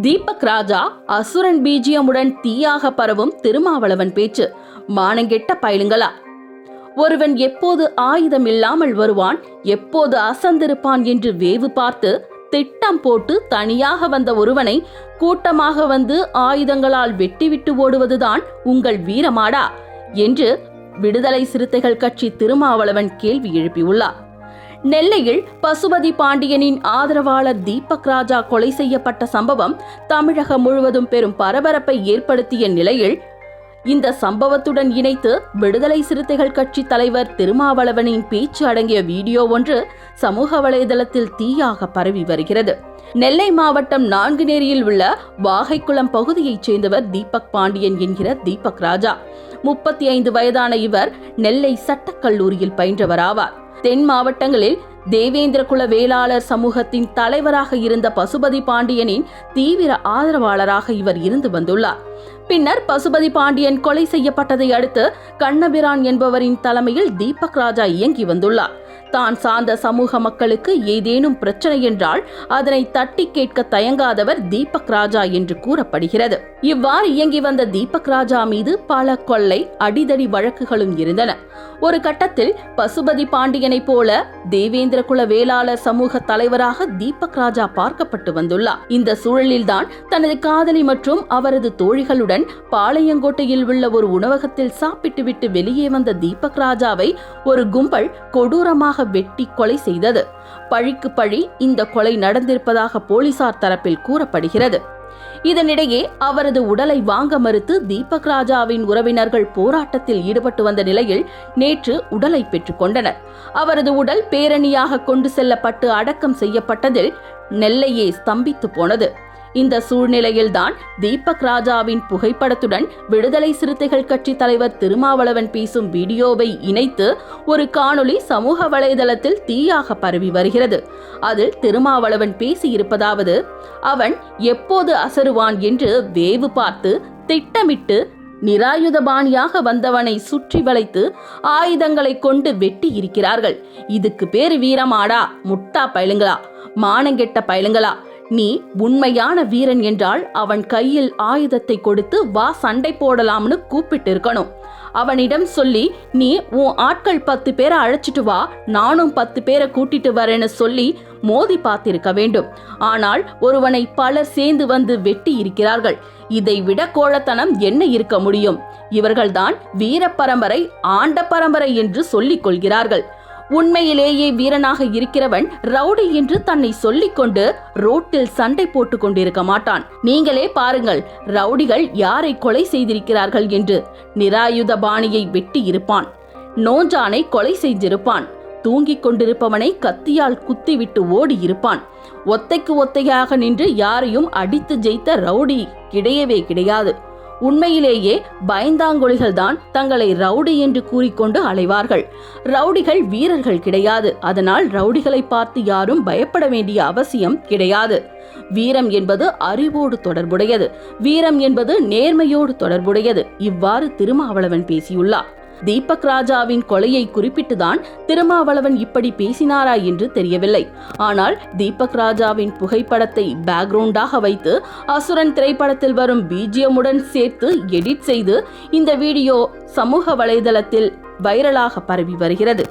தீபக் ராஜா அசுரன் பீஜியமுடன் தீயாக பரவும் திருமாவளவன் பேச்சு. மானங்கெட்ட பயலுங்களா? ஒருவன் எப்போது ஆயுதம் இல்லாமல் வருவான் எப்போது அசந்திருப்பான் என்று வேவு பார்த்து திட்டம் போட்டு தனியாக வந்த ஒருவனை கூட்டமாக வந்து ஆயுதங்களால் வெட்டிவிட்டு ஓடுவதுதான் உங்கள் வீரமாடா என்று விடுதலை சிறுத்தைகள் கட்சி திருமாவளவன் கேள்வி எழுப்பியுள்ளார். நெல்லையில் பசுபதி பாண்டியனின் ஆதரவாளர் தீபக் ராஜா கொலை செய்யப்பட்ட சம்பவம் தமிழகம் முழுவதும் பெரும் பரபரப்பை ஏற்படுத்திய நிலையில் இந்த சம்பவத்துடன் இணைத்து விடுதலை சிறுத்தைகள் கட்சி தலைவர் திருமாவளவனின் பேச்சு அடங்கிய வீடியோ ஒன்று சமூக வலைதளத்தில் தீயாக பரவி வருகிறது. நெல்லை மாவட்டம் நான்குநேரியில் உள்ள வாகைக்குளம் பகுதியைச் சேர்ந்தவர் தீபக் பாண்டியன் என்கிற தீபக் ராஜா. முப்பத்தி ஐந்து வயதான இவர் நெல்லை சட்டக்கல்லூரியில் பயின்றவர் ஆவார் தென் மாவட்டங்களில் தேவேந்திர குல வேளாளர் சமூகத்தின் தலைவராக இருந்த பசுபதி பாண்டியனின் தீவிர ஆதரவாளராக இவர் இருந்து வந்துள்ளார். பின்னர் பசுபதி பாண்டியன் கொலை செய்யப்பட்டதை அடுத்து கண்ணபிரான் என்பவரின் தலைமையில் தீபக் ராஜா இயங்கி வந்துள்ளார். தான் சார்ந்த சமூக மக்களுக்கு ஏதேனும் பிரச்சனை என்றால் அதனை தட்டி கேட்க தயங்காதவர் தீபக் ராஜா என்று கூறப்படுகிறது. இவ்வாறு இயங்கி வந்த தீபக் ராஜா மீது பல கொள்ளை அடிதடி வழக்குகளும் இருந்தன. ஒரு கட்டத்தில் பசுபதி பாண்டியனைப் போல தேவேந்திர குல வேளாளர் சமூக தலைவராக தீபக் ராஜா பார்க்கப்பட்டு வந்துள்ளார். இந்த சூழலில்தான் தனது காதலி மற்றும் அவரது தோழிகளுடன் உடன் பாளையங்கோட்டையில் உள்ள ஒரு உணவகத்தில் சாப்பிட்டுவிட்டு வெளியே வந்த தீபக் ராஜாவை ஒரு கும்பல் கொடூரமாக வெட்டி கொலை செய்தது. பழிக்கு பழி இந்த கொலை நடந்திருப்பதாக போலீசார் தரப்பில் கூறப்படுகிறது. இதனிடையே அவரது உடலை வாங்க மறுத்து தீபக் ராஜாவின் உறவினர்கள் போராட்டத்தில் ஈடுபட்டு வந்த நிலையில் நேற்று உடலை பெற்றுக்கொண்டனர் அவரது உடல் பேரணியாக கொண்டு செல்லப்பட்டு அடக்கம் செய்யப்பட்டதில் நெல்லையே ஸ்தம்பித்து போனது. இந்த சூழ்நிலையில்தான் தீபக் ராஜாவின் புகைப்படத்துடன் விடுதலை சிறுத்தைகள் கட்சி தலைவர் திருமாவளவன் பேசும் வீடியோவை இணைத்து ஒரு காணொளி சமூக வலைதளத்தில் தீயாக பரவி வருகிறது. அதில் திருமாவளவன் பேசியிருப்பதாவது அவன் எப்போது அசருவான் என்று வேவு பார்த்து திட்டமிட்டு நிராயுதபாணியாக வந்தவனை சுற்றி வளைத்து ஆயுதங்களை கொண்டு வெட்டி இருக்கிறார்கள். இதுக்கு பேர் வீரமாடா முட்டா பயலுங்களா மானங்கெட்ட பயலுங்களா நீ உண்மையான வீரன் என்றால் அவன் கையில் ஆயுதத்தை கொடுத்து வா சண்டை போடலாம்னு கூப்பிட்டு இருக்கணும் அவனிடம் சொல்லி நீ உன் ஆட்கள் பத்து பேரை அழைச்சிட்டு வா நானும் பத்து பேரை கூட்டிட்டு வரேன்னு சொல்லி மோதி பார்த்திருக்க வேண்டும். ஆனால் ஒருவனை பலர் சேர்ந்து வந்து வெட்டி இருக்கிறார்கள். இதை விட கோழத்தனம் என்ன இருக்க முடியும்? இவர்கள்தான் வீர பரம்பரை ஆண்ட பரம்பரை என்று சொல்லிக் கொள்கிறார்கள். உண்மையிலேயே வீரனாக இருக்கிறவன் ரவுடி என்று தன்னை சொல்லிக்கொண்டு ரோட்டில் சண்டை போட்டுக் கொண்டிருக்க மாட்டான். நீங்களே பாருங்கள் ரவுடிகள் யாரை கொலை செய்திருக்கிறார்கள் என்று நிராயுத பாணியை வெட்டி இருப்பான். நோஞ்சானை கொலை செய்திருப்பான் தூங்கிக் கொண்டிருப்பவனை கத்தியால் குத்திவிட்டு ஓடி இருப்பான். ஒத்தைக்கு ஒத்தையாக நின்று யாரையும் அடித்து ஜெயித்த ரவுடி கிடையவே கிடையாது. உண்மையிலேயே பயந்தாங்கொழிகள் தான் தங்களை ரவுடி என்று கூறிக்கொண்டு அலைவார்கள். ரவுடிகள் வீரர்கள் கிடையாது. அதனால் ரவுடிகளை பார்த்து யாரும் பயப்பட வேண்டிய அவசியம் கிடையாது. வீரம் என்பது அறிவோடு தொடர்புடையது. வீரம் என்பது நேர்மையோடு தொடர்புடையது. இவ்வாறு திருமாவளவன் பேசியுள்ளார். தீபக் ராஜாவின் கொலையை குறிப்பிட்டுதான் திருமாவளவன் இப்படி பேசினாரா என்று தெரியவில்லை. ஆனால் தீபக் ராஜாவின் புகைப்படத்தை பேக்ரவுண்டாக வைத்து அசுரன் திரைப்படத்தில் வரும் பீஜியமுடன் சேர்த்து எடிட் செய்து இந்த வீடியோ சமூக வலைதளத்தில் வைரலாக பரவி வருகிறது.